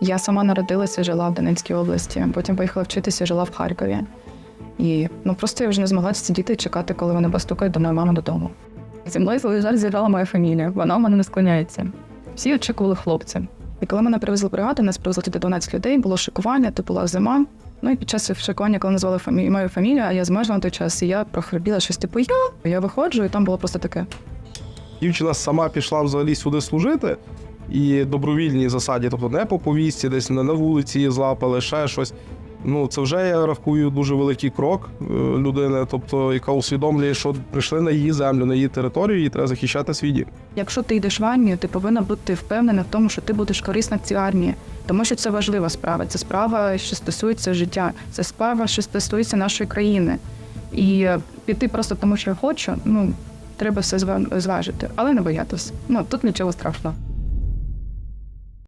Я сама народилася, жила в Донецькій області, потім поїхала вчитися, жила в Харкові. І ну просто я вже не змогла сидіти і чекати, коли вони постукають до моєї мами додому. Зі мною жаль зіграла моя фамілія, вона у мене не склоняється. Всі очікували хлопця. І коли мене привезли в бригаду, нас привезли туди 12 людей, було шикування, то була зима. Ну і під час шикування, коли назвали фамі... мою фамілію, а я змежила на той час, і я прохрипіла щось типу я. Я виходжу, і там було просто таке. Дівчина сама пішла взагалі сюди служити і добровільній засаді, тобто не по повісті, десь не на вулиці злапали, ще щось. Ну, це вже я рахую дуже великий крок е, людини, тобто, яка усвідомлює, що прийшли на її землю, на її територію, і треба захищати свій дім. Якщо ти йдеш в армію, ти повинна бути впевнена в тому, що ти будеш корисна в цій армії, тому що це важлива справа. Це справа, що стосується життя, це справа, що стосується нашої країни. І піти просто тому, що я хочу, ну треба все зва- зважити, але не боятися. Ну тут нічого страшного.